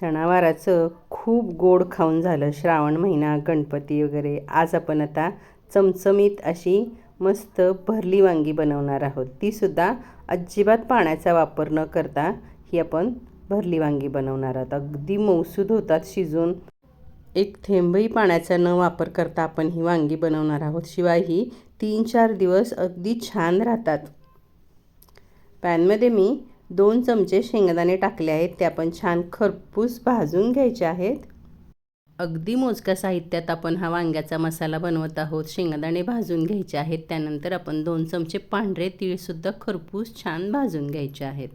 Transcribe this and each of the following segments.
सणावाराचं खूप गोड खाऊन झालं श्रावण महिना गणपती वगैरे. आज आपण आता चमचमीत अशी मस्त भरली वांगी बनवणार आहोत. तीसुद्धा अजिबात पाण्याचा वापर न करता ही आपण भरली वांगी बनवणार आहोत. अगदी मौसूद होतात शिजून. एक थेंबही पाण्याचा न वापर करता आपण ही वांगी बनवणार आहोत. शिवाय ही तीन चार दिवस अगदी छान राहतात. पॅनमध्ये मी दोन चमचे शेंगदाणे टाकले आहेत. ते आपण छान खरपूस भाजून घ्यायचे आहेत. अगदी मोजक्या साहित्यात आपण हा वांग्याचा मसाला बनवत आहोत. शेंगदाणे भाजून घ्यायचे आहेत. त्यानंतर आपण दोन चमचे पांढरे तीळसुद्धा खरपूस छान भाजून घ्यायचे आहेत.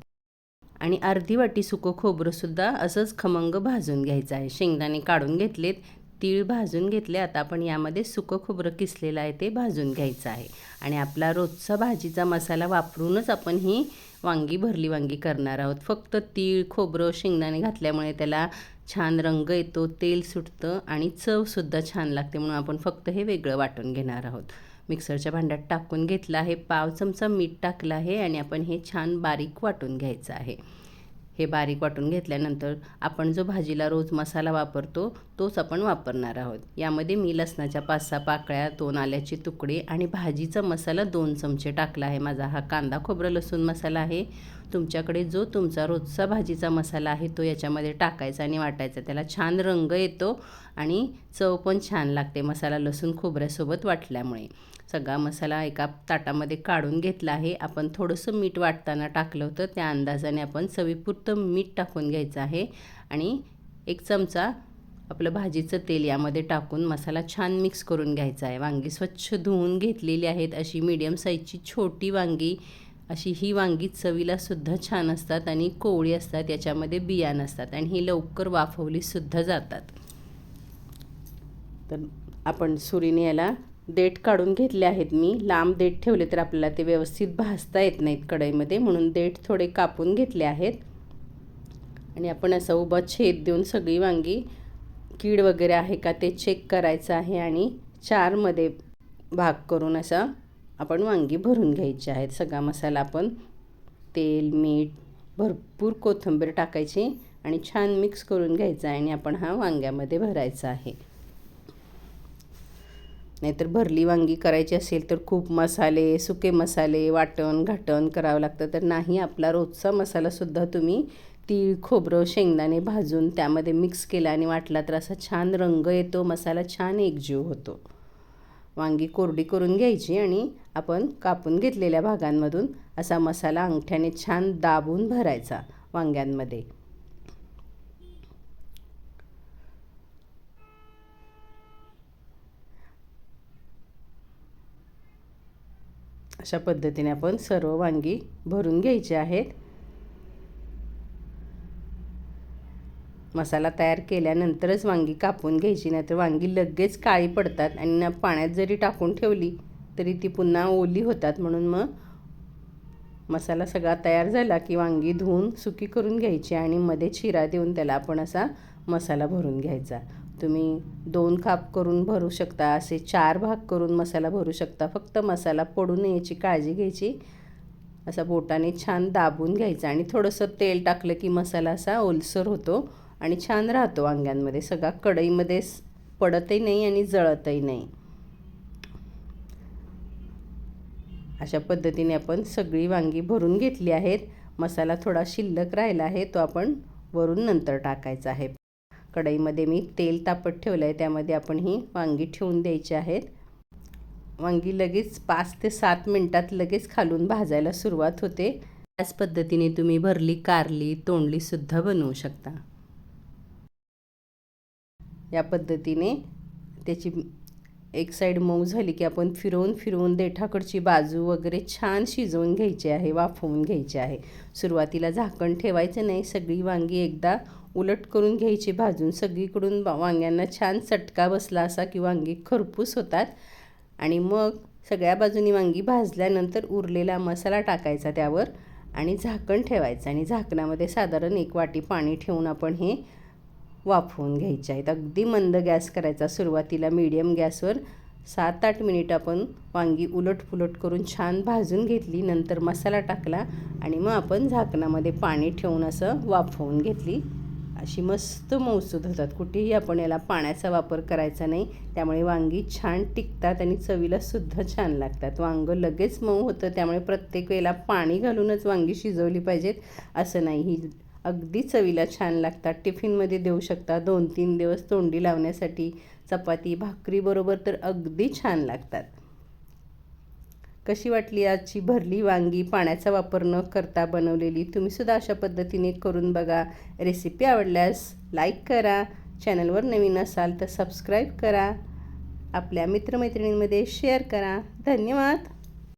आणि अर्धी वाटी सुकं खोबरंसुद्धा असंच खमंग भाजून घ्यायचं आहे. शेंगदाणे काढून घेतलेत. तीळ भाजून घेतले. आता आपण यामध्ये सुकं खोबरं किसलेलं आहे ते भाजून घ्यायचं आहे. आणि आपला रोजचा भाजीचा मसाला वापरूनच आपण ही वांगी भरली वांगी करणार आहोत. फक्त तीळ खोबरं शेंगदाणे घातल्यामुळे त्याला छान रंग येतो तेल सुटतं आणि चवसुद्धा छान लागते म्हणून आपण फक्त हे वेगळं वाटून घेणार आहोत. मिक्सरच्या भांड्यात टाकून घेतलं आहे पाव चमचा मीठ टाकलं आहे आणि आपण हे छान बारीक वाटून घ्यायचं आहे. हे बारीक वाटून घेतल्यानंतर आपण जो भाजीला रोज मसाला वापरतो तोच आपण वापरणार आहोत. यामध्ये मी लसणाच्या पाच सहा पाकळ्या दोन आल्याचे तुकडे आणि भाजीचा मसाला दोन चमचे टाकला आहे माझा. हा कांदा खोबरं लसूण मसाला आहे. तुमच्याकडे जो तुमचा रोजचा भाजीचा मसाला आहे तो याच्यामध्ये टाकायचा आणि वाटायचा. त्याला छान रंग येतो आणि चव पण छान लागते मसाला लसूण खोबऱ्यासोबत वाटल्यामुळे. सगळा मसाला एका ताटामध्ये काढून घेतला आहे. आपण थोडंसं मीठ वाटताना टाकलं होतं. त्या अंदाजाने आपण फक्त मीठ टाकून घ्यायचं आहे आणि एक चमचा आपलं भाजीचं तेल यामध्ये टाकून मसाला छान मिक्स करून घ्यायचा आहे. वांगी स्वच्छ धुवून घेतलेली आहेत. अशी मीडियम साईजची छोटी वांगी अशी ही वांगी चवीलासुद्धा छान असतात आणि कोवळी असतात याच्यामध्ये बिया नसतात आणि ही लवकर वाफवलीसुद्धा जातात. तर आपण सुरीने याला देठ काढून घेतले आहेत. मी लांब देठ ठेवले तर आपल्याला ते व्यवस्थित भाजता येत नाहीत कढईमध्ये म्हणून देठ थोडे कापून घेतले आहेत. आणि आपण असं उभा छेद देऊन सगळी वांगी कीड वगैरे आहे का ते चेक करायचं आहे आणि चारमध्ये भाग करून असा आपण वांगी भरून घ्यायची आहेत. सगळा मसाला आपण तेल मीठ भरपूर कोथिंबीर टाकायची आणि छान मिक्स करून घ्यायचा आहे आणि आपण हा वांग्यामध्ये भरायचा आहे. नाहीतर भरली वांगी करायची असेल तर खूप मसाले सुके मसाले वाटण घाटण करावं लागतं. तर नाही आपला रोजचा मसालासुद्धा तुम्ही तीळ खोबरं शेंगदाणे भाजून त्यामध्ये मिक्स केला आणि वाटला तर असा छान रंग येतो मसाला छान एकजीव होतो. वांगी कोरडी करून घ्यायची आणि आपण कापून घेतलेल्या भागांमधून असा मसाला अंगठ्याने छान दाबून भरायचा वांग्यांमध्ये. अशा पद्धतीने आपण सर्व वांगी भरून घ्यायची आहेत. मसाला तयार केल्यानंतरच वांगी कापून घ्यायची नाही तर वांगी लगेच काळी पडतात आणि पाण्यात जरी टाकून ठेवली तरी ती पुन्हा ओली होतात. म्हणून मग मसाला सगळा तयार झाला की वांगी धुवून सुकी करून घ्यायची आणि मध्ये चिरा देऊन त्याला आपण असा मसाला भरून घ्यायचा. तुम्ही दोन खाप करून भरू शकता असे चार भाग करून मसाला भरू शकता. फक्त मसाला पडू नये याची काळजी घ्यायची. असा बोटाने छान दाबून घ्यायचा आणि थोडंसं तेल टाकलं की मसाला असा ओलसर होतो. आणि छान राहतो वांग्यांमध्ये. सगळा कढईमध्ये पडतही नाही आणि जळतही नाही. अशा पद्धतीने आपण सगळी वांगी भरून घेतली आहेत. मसाला थोडा शिल्लक राहिला आहे तो आपण वरून नंतर टाकायचा आहे. कढईमध्ये मी तेल तापत ठेवलं आहे त्यामध्ये आपण ही वांगी ठेवून द्यायची आहेत. वांगी लगेच पाच ते सात मिनटात लगेच खालून भाजायला सुरुवात होते. त्याच पद्धतीने तुम्ही भरली कारली तोंडलीसुद्धा बनवू शकता. या पद्धतीने त्याची एक साईड मऊ झाली की आपण फिरवून फिरवून देठाकडची बाजू वगैरे छान शिजवून घ्यायची आहे वाफवून घ्यायची आहे. सुरुवातीला झाकण ठेवायचं नाही सगळी वांगी एकदा उलट करून घ्यायची भाजून सगळीकडून वांग्यांना छान चटका बसला असा की वांगी खरपूस होतात. आणि मग सगळ्या बाजूनी वांगी भाजल्यानंतर उरलेला मसाला टाकायचा त्यावर आणि झाकण ठेवायचं. आणि झाकणामध्ये साधारण एक वाटी पाणी ठेवून आपण हे वाफवून घ्यायचे आहेत. अगदी मंद गॅस करायचा सुरुवातीला मीडियम गॅसवर सात आठ मिनिट आपण वांगी उलटपुलट करून छान भाजून घेतली. नंतर मसाला टाकला आणि मग आपण झाकणामध्ये पाणी ठेवून असं वाफवून घेतली. अशी मस्त मौसूद होतात. कुठेही आपण याला पाण्याचा वापर करायचा नाही. त्यामुळे वांगी छान टिकतात आणि चवीला सुद्धा छान लागतात. वांगं लगेच मऊ होतं. त्यामुळे प्रत्येक वेळेला पाणी घालूनच वांगी शिजवली पाहिजेत असं नाही. ही अगदी चवीला छान लागतात. टिफिनमध्ये देऊ शकता. दोन तीन दिवस तोंडी लावण्यासाठी चपाती भाकरीबरोबर तर अगदी छान लागतात. कशी वाटली आजची भरली वांगी? पाण्याचा वापर न करता बनवलेली? तुम्हीसुद्धा अशा पद्धतीने करून बघा. रेसिपी आवडल्यास लाईक करा. चॅनलवर नवीन असाल तर सबस्क्राईब करा. आपल्या मित्रमैत्रिणींमध्ये शेअर करा. धन्यवाद!